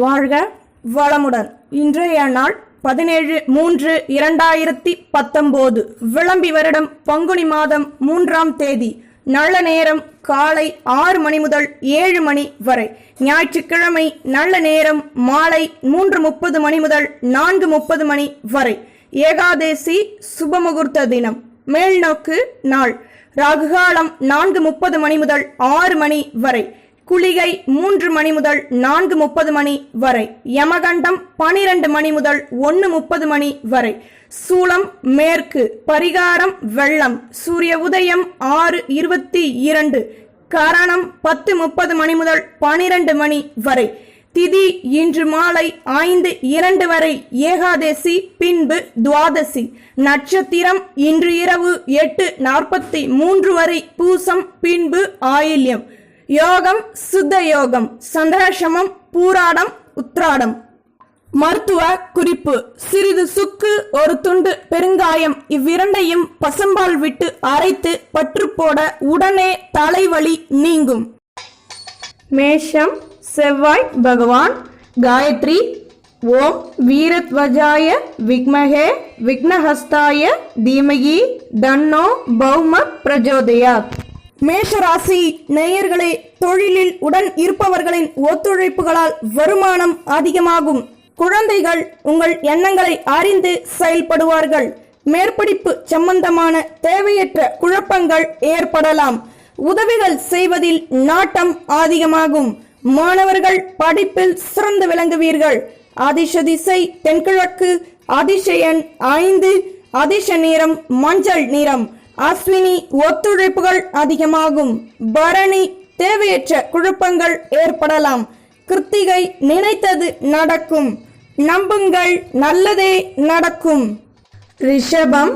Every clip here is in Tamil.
வாழ்க வளமுடன். இன்றைய நாள் பதினேழு மூன்று இரண்டாயிரத்தி பத்தொன்பது விளம்பி வருடம் பங்குனி மாதம் மூன்றாம் தேதி. நல்ல நேரம் காலை ஆறு மணி முதல் ஏழு மணி வரை. ஞாயிற்றுக்கிழமை நல்ல நேரம் மாலை மூன்று முப்பது மணி முதல் நான்கு முப்பது மணி வரை. ஏகாதேசி சுபமுகூர்த்த தினம். மேல்நோக்கு நாள். ராகுகாலம் நான்கு முப்பது மணி முதல் ஆறு மணி வரை. குளிகை மூன்று மணி முதல் நான்கு முப்பது மணி வரை. யமகண்டம் பனிரெண்டு மணி முதல் ஒன்று முப்பது மணி வரை. சூளம் மேற்கு பரிகாரம் வெள்ளம் சூரிய உதயம் ஆறு இருபத்தி இரண்டு கரணம் பத்து முப்பது மணி முதல் பனிரெண்டு மணி வரை. திதி இன்று மாலை ஐந்து இரண்டு வரை ஏகாதசி பின்பு துவாதசி. நட்சத்திரம் இன்று இரவு எட்டு நாற்பத்தி மூன்று வரை பூசம் பின்பு ஆயில்யம். யோகம் சுத்த யோகம் சந்திராசிரமம் பூராடம் உத்ராடம். மருத்துவ குறிப்பு. சிறிது சுக்கு ஒரு துண்டு பெருங்காயம் இவ்விரண்டையும் பசம்பால் விட்டு அரைத்து பற்று போட உடனே தலைவலி நீங்கும். மேஷம் செவ்வாய் பகவான் காயத்ரி ஓம் வீரத்வஜாய விக்மகே விக்னஹஸ்தாய தீமகி தன்னோ பௌம பிரஜோதயாத். மேஷராசி நேயர்களே தொழிலில் உடன் இருப்பவர்களின் ஒத்துழைப்புகளால் வருமானம் அதிகமாகும். குழந்தைகள் உங்கள் எண்ணங்களை அறிந்து செயல்படுவார்கள். மேற்படிப்பு சம்பந்தமான தேவையற்ற குழப்பங்கள் ஏற்படலாம். உதவிகள் செய்வதில் நாட்டம் அதிகமாகும். மாணவர்கள் படிப்பில் சிறந்து விளங்குவீர்கள். அதிர்ஷ திசை தென்கிழக்கு அதிசயன் ஐந்து அதிர்ஷ நிறம் மஞ்சள் நிறம். அஸ்வினி ஒத்துழைப்புகள் அதிகமாகும். பரணி தேவையற்ற குழப்பங்கள் ஏற்படலாம். கிருத்திகை நினைத்தது நடக்கும். நம்புங்கள் நல்லதே நடக்கும். ரிஷபம்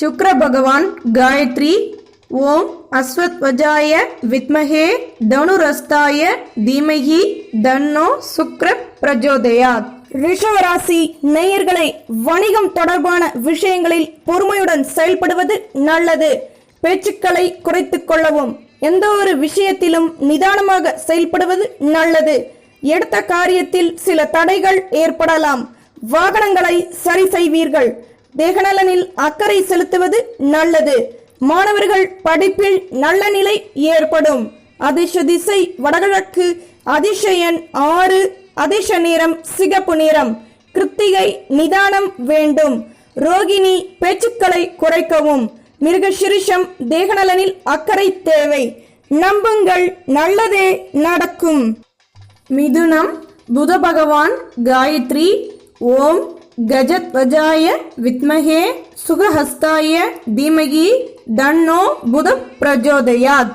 சுக்ர பகவான் காயத்ரி ஓம் அஸ்வத்வஜாய வித்மகே தனுரஸ்தாய தீமகி தன்னோ சுக்ர பிரஜோதயாத். ரிஷவராசி நேயர்களை வணிகம் தொடர்பான விஷயங்களில் பொறுமையுடன் செயல்படுவது நல்லது. பேச்சுக்களை குறைத்து கொள்ளவும் எந்த ஒரு விஷயத்திலும் நிதானமாக செயல்படுவது நல்லது. எடுத்த காரியத்தில் சில தடைகள் ஏற்படலாம். வாகனங்களை சரி செய்வீர்கள். தேகநலனில் அக்கறை செலுத்துவது நல்லது. மாணவர்கள் படிப்பில் நல்ல நிலை ஏற்படும். அதிர்ஷ திசை வடகிழக்கு அதிசயன் ஆறு அதிர்ஷ நிறம் சிகப்பு நிறம் கிருத்திகை நிதானம் வேண்டும். ரோகிணி பேச்சுக்களை குறைக்கவும். மிருகசிரிஷம் தேகநலனில் அக்கறை தேவை. நம்புங்கள் நல்லதே நடக்கும். மிதுனம் புத பகவான் காயத்ரி ஓம் கஜத்வஜாய வித்மகே சுகஹஸ்தாய தீமகி தன்னோ புத பிரஜோதயாத்.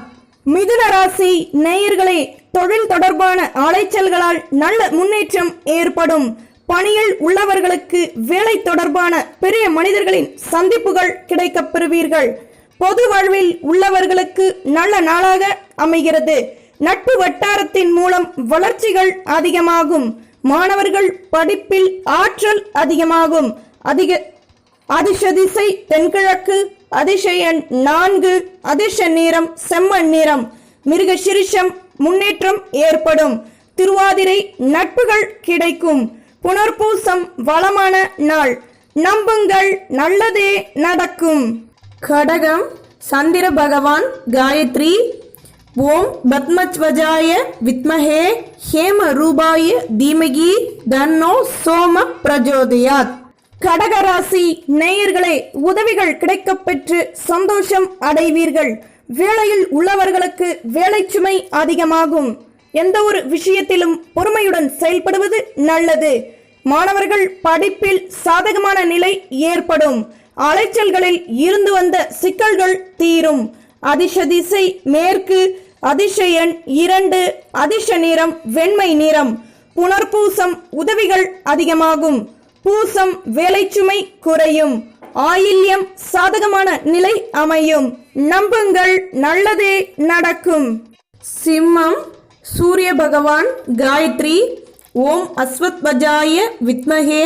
மிதுன ராசி நேயர்களே தொழில் தொடர்பான அலைச்சல்களால் நல்ல முன்னேற்றம் ஏற்படும். பணியில் உள்ளவர்களுக்கு வேலை தொடர்பான பெரிய மனிதர்களின் சந்திப்புகள் கிடைக்கப் பெறுவீர்கள். பொது வாழ்வில் உள்ளவர்களுக்கு நல்ல நாளாக அமைகிறது. நட்பு வட்டாரத்தின் மூலம் வளர்ச்சிகள் அதிகமாகும். மாணவர்கள் படிப்பில் ஆற்றல் அதிகமாகும். அதிக அதிர்ஷதிசை தென்கிழக்கு அதிசயன் நான்கு அதிர்ஷ நிறம் செம்மண் நிறம் மிருக சிரிஷம் முன்னேற்றம் ஏற்படும். திருவாதிரை நட்புகள் கிடைக்கும். புனர்பூசம் வளமான நாள். நம்புங்கள் நல்லதே நடக்கும். கடகம் சந்திர பகவான் காயத்ரி. ஓம் பத்மஜ்வஜாய வித்மஹே ஹேம ரூபாய தீமகி தன்னோ சோம பிரஜோதயாத். கடகராசி நேயர்களே உதவிகள் கிடைக்க பெற்று சந்தோஷம் அடைவீர்கள். வேலையில் உள்ளவர்களுக்கு வேலை சுமை அதிகமாகும். எந்த ஒரு விஷயத்திலும் பொறுமையுடன் செயல்படுவது நல்லது. மாணவர்கள் படிப்பில் சாதகமான நிலை ஏற்படும். அலைச்சல்களில் இருந்து வந்த சிக்கல்கள் தீரும். அதிர்ஷ திசை மேற்கு அதிசயன் இரண்டு அதிர்ஷ நிறம் வெண்மை நிறம். புனர்பூசம் உதவிகள் அதிகமாகும். பூசம் வேலைச்சுமை குறையும். ஆயில்யம் சாதகமான நிலை அமையும். நம்புங்கள் நல்லதே நடக்கும். சிம்மம் சூரிய பகவான் காயத்ரி ஓம் அஸ்வத்வஜாய வித்மகே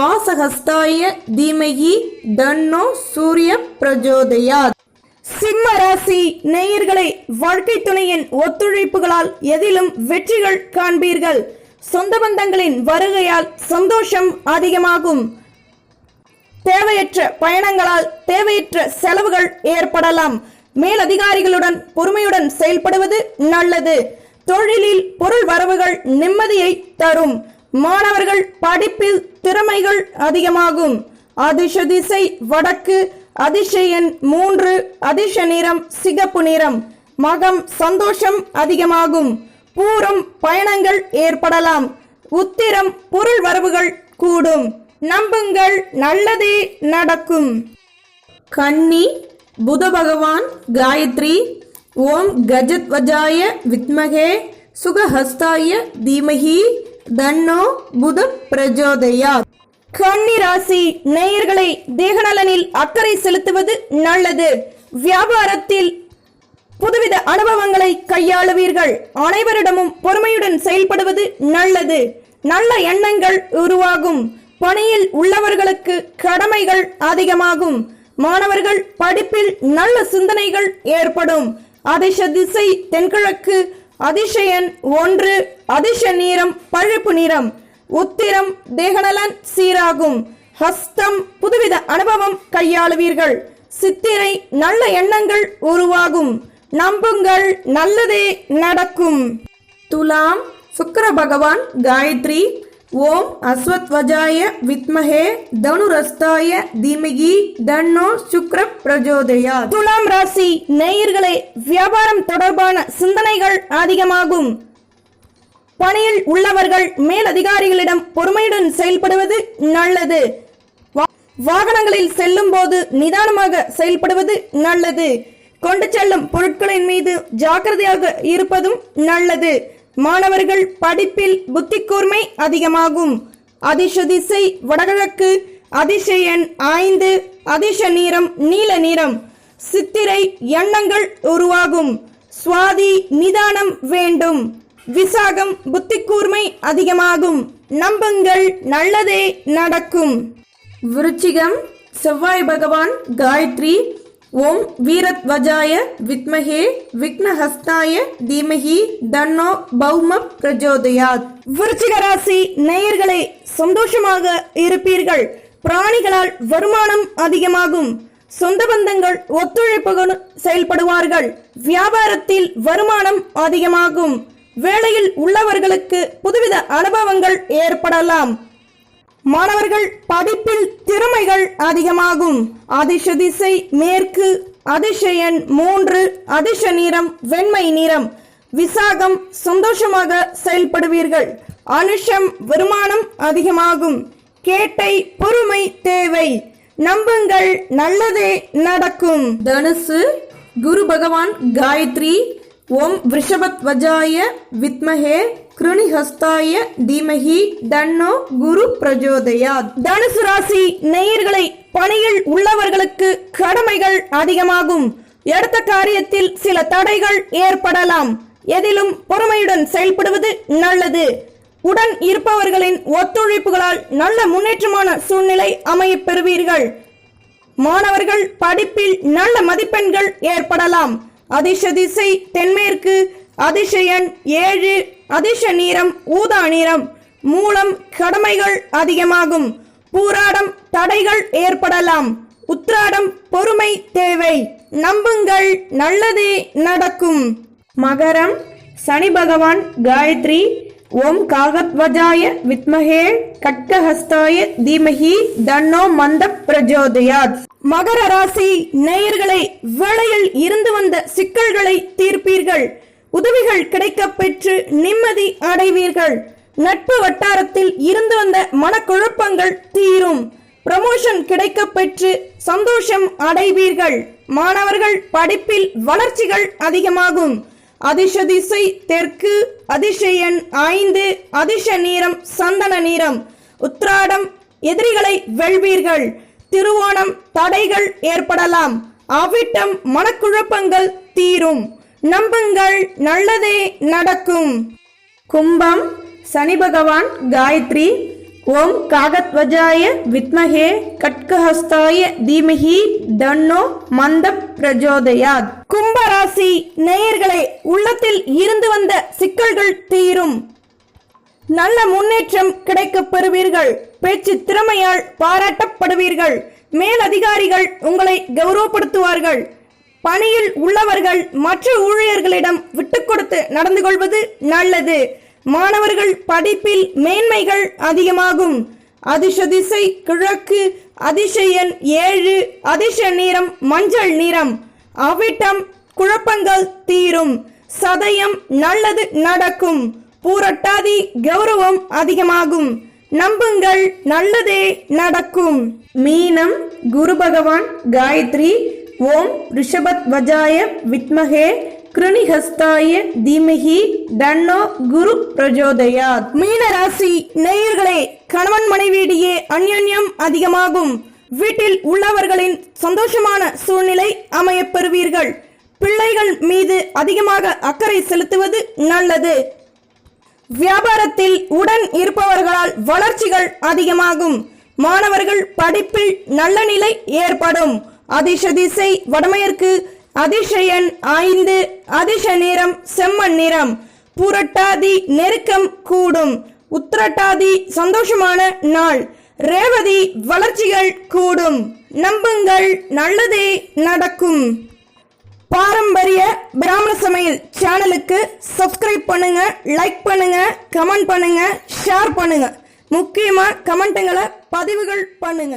பாசஹஸ்தாய தீமகி தன்னோ சூரிய பிரஜோதயாத். சிம்ம ராசி நேயர்களை வாழ்க்கை துணையின் ஒத்துழைப்புகளால் எதிலும் வெற்றிகள் காண்பீர்கள். சொந்த பந்தங்களின் வருகையால் சந்தோஷம் அதிகமாகும். தேவையற்ற பயணங்களால் தேவையற்ற செலவுகள் ஏற்படலாம். மேலதிகாரிகளுடன் பொறுமையுடன் செயல்படுவது நல்லது. தொழிலில் பொருள் வரவுகள் நிம்மதியை தரும். மாணவர்கள் படிப்பில் திறமைகள் அதிகமாகும். அதிர்ஷ திசை வடக்கு அதிர்ஷ எண் மூன்று அதிர்ஷ நிறம் சிகப்பு நிறம். மகம் சந்தோஷம் அதிகமாகும். பூரம் பயணங்கள் ஏற்படலாம். உத்திரம் பொருள் வரவுகள் கூடும். நம்புங்கள் நல்லதே நடக்கும். கன்னி புத பகவான் காயத்ரி ஓம் கஜத்வஜாய வித்மகே சுகஹஸ்தாய தீமகி தன்னோ புத பிரஜோதயா கன்னி ராசி நேயர்களை தேகநலனில் அக்கறை செலுத்துவது நல்லது. வியாபாரத்தில் புதுவித அனுபவங்களை கையாளுவீர்கள். அனைவரிடமும் பொறுமையுடன் செயல்படுவது நல்லது. நல்ல எண்ணங்கள் உருவாகும். பணியில் உள்ளவர்களுக்கு கடமைகள் அதிகமாகும். மாணவர்கள் படிப்பில் நல்ல சிந்தனைகள் ஏற்படும். அதிர்ஷ திசை தென்கிழக்கு அதிசயன் ஒன்று அதிர்ஷ நீரம் பழுப்பு நிறம். உத்திரம் தேகநலன் சீராகும். ஹஸ்தம் புதுவித அனுபவம் கையாளுவீர்கள். சித்திரை நல்ல எண்ணங்கள் உருவாகும். நம்புங்கள் நல்லதே நடக்கும். துலாம் சுக்கர பகவான் காயத்ரி ஓம் அஸ்வத்வஜாய வித்மஹே தனுரஸ்தாய தீமகி தன்னோ சுக்ர பிரஜோதயா துலாம் ராசி நேயர்களே வியாபாரம் தொடர்பான சிந்தனைகள் அதிகமாகும். பணியில் உள்ளவர்கள் மேலதிகாரிகளிடம் பொறுமையுடன் செயல்படுவது நல்லது. வா- வாகனங்களில் செல்லும் போது நிதானமாக செயல்படுவது நல்லது. கொண்டு செல்லும் பொருட்களின் மீது ஜாக்கிரதையாக இருப்பதும் நல்லது. மாணவர்கள் படிப்பில் புத்தி கூர்மை அதிகமாகும். அதிர்ஷ திசை வடகிழக்கு அதிர்ஷ எண் ஐந்து அதிர்ஷ நீரம் நீல நிறம். சித்திரை எண்ணங்கள் உருவாகும். சுவாதி நிதானம் வேண்டும். விசாகம் புத்தி கூர்மை அதிகமாகும். நம்புங்கள் நல்லதே நடக்கும். விருச்சிகம் செவ்வாய் பகவான் காயத்ரி ஓம் வீரத்வஜாய வித்மகே விக்னஹஸ்தாய தீமஹி தன்னோ பௌம பிரஜோதயாத். விருச்சிக ராசி நேயர்களே சந்தோஷமாக இருப்பீர்கள். பிராணிகளால் வருமானம் அதிகமாகும். சொந்த பந்தங்கள் ஒத்துழைப்புடன் செயல்படுவார்கள். வியாபாரத்தில் வருமானம் அதிகமாகும். வேலையில் உள்ளவர்களுக்கு புதுவித அனுபவங்கள் ஏற்படலாம். மாணவர்கள் படிப்பில் திறமைகள் அதிகமாகும். அதிர்ஷ திசை மேற்கு அதிர்ஷயன் மூன்று அதிர்ஷ நிறம் வெண்மை நிறம். விசாகம் சந்தோஷமாக செயல்படுவீர்கள். அனுஷம் வருமானம் அதிகமாகும். கேட்டை பொறுமை தேவை. நம்புங்கள் நல்லதே நடக்கும். தனுசு குரு பகவான் காயத்ரி ஓம் விஷபத்வஜாய வித்மஹே கிருணிஹஸ்தாய தீமகி தன்னோ குரு பிரஜோதயா தனுசு ராசி நேயர்களை பணியில் உள்ளவர்களுக்கு கடமைகள் அதிகமாகும். எடுத்த காரியத்தில் சில தடைகள் ஏற்படலாம். எதிலும் பொறுமையுடன் செயல்படுவது நல்லது. உடன் இருப்பவர்களின் ஒத்துழைப்புகளால் நல்ல முன்னேற்றமான சூழ்நிலை அமைய பெறுவீர்கள் மாணவர்கள் படிப்பில் நல்ல மதிப்பெண்கள் ஏற்படலாம். அதிர்ஷ திசை தென்மேற்கு அதிசயன் ஏழு அதிர்ஷ நீரம் ஊதா நிறம் மூலம் கடமைகள் அதிகமாகும். பூராடம் தடைகள் ஏற்படலாம். உத்ராடம் பொறுமை தேவை. நம்புங்கள் நல்லதே நடக்கும். மகரம் சனி பகவான் காயத்ரி ஓம் காகத்வஜாய வித்மகே கட்கஹஸ்தாய தீமஹி தன்னோ மந்த பிரஜோதயாத். மகர ராசி நேயர்களை வேளையில் இருந்து வந்த சிக்கல்களை தீர்ப்பீர்கள். உதவிகள் கிடைக்க பெற்று நிம்மதி அடைவீர்கள். நட்பு வட்டாரத்தில் இருந்து வந்த மனக்குழப்பங்கள் தீரும். ப்ரமோஷன் கிடைக்க பெற்று சந்தோஷம் அடைவீர்கள். மாணவர்கள் படிப்பில் வளர்ச்சிகள் அதிகமாகும். அதிர்ஷ திசை தெற்கு அதிசயன் ஐந்து அதிர்ஷ நீரம் சந்தன நீரம். உத்ராடம் எதிரிகளை வெல்வீர்கள். திருவோணம் தடைகள் ஏற்படலாம். அவிட்டம் மனக்குழப்பங்கள் தீரும். நம்புங்கள் நல்லதே நடக்கும். கும்பம் சனி பகவான் காயத்ரி ஓம் காகத்வஜாய வித்மகே கட்கஹஸ்தாய தீமஹி தன்னோ மந்த பிரஜோதயாத். கும்பராசி நேயர்களே உள்ளத்தில் இருந்து வந்த சிக்கல்கள் தீரும். நல்ல முன்னேற்றம் கிடைக்கப் பெறுவீர்கள். பேச்சு திறமையால் பாராட்டப்படுவீர்கள். மேலதிகாரிகள் உங்களை கௌரவப்படுத்துவார்கள். பணியில் உள்ளவர்கள் மற்ற ஊழியர்களிடம் விட்டு கொடுத்து நடந்து கொள்வது நல்லது. மாணவர்கள் படிப்பில் மேன்மைகள் அதிகமாகும். அதிசதிசை கிழக்கு அதிசயன் ஏழு அதிர்ஷ நிறம் மஞ்சள் நிறம். அவிட்டம் குழப்பங்கள் தீரும். சதயம் நல்லது நடக்கும். பூரட்டாதி கௌரவம் அதிகமாகும். நம்புங்கள் நல்லதே நடக்கும். மீனம் குரு பகவான் காயத்ரி ஓம் ரிஷபத் வஜாய வித்மகே கிருணிஹஸ்தாய தீமகி தன்னோ குரு பிரஜோதயாத். மீன ராசி நேயர்களே கணவன் மனைவியிடையே அந்யோன்யம் அதிகமாகும். வீட்டில் உள்ளவர்களின் சந்தோஷமான சூழ்நிலை அமையப் பெறுவீர்கள். பிள்ளைகள் மீது அதிகமாக அக்கறை செலுத்துவது நல்லது. வியாபாரத்தில் உடன் இருப்பவர்களால் வளர்ச்சிகள் அதிகமாகும். மாணவர்கள் படிப்பில் நல்ல நிலை ஏற்படும். அதிர்ஷ திசை வடமேற்கு அதிர்ஷ ஐந்து அதிர்ஷ நிறம் செம்மண் நிறம். பூரட்டாதி நெருக்கம் கூடும். உத்திரட்டாதி சந்தோஷமான நாள். ரேவதி வளர்ச்சிகள் கூடும். நம்புங்கள் நல்லதே நடக்கும். பாரம்பரிய பிராமண சமையல் சேனலுக்கு சப்ஸ்கிரைப் பண்ணுங்க லைக் பண்ணுங்க கமெண்ட் பண்ணுங்க ஷேர் பண்ணுங்க. முக்கியமா கமெண்ட்டுங்களை பதிவுகள் பண்ணுங்க.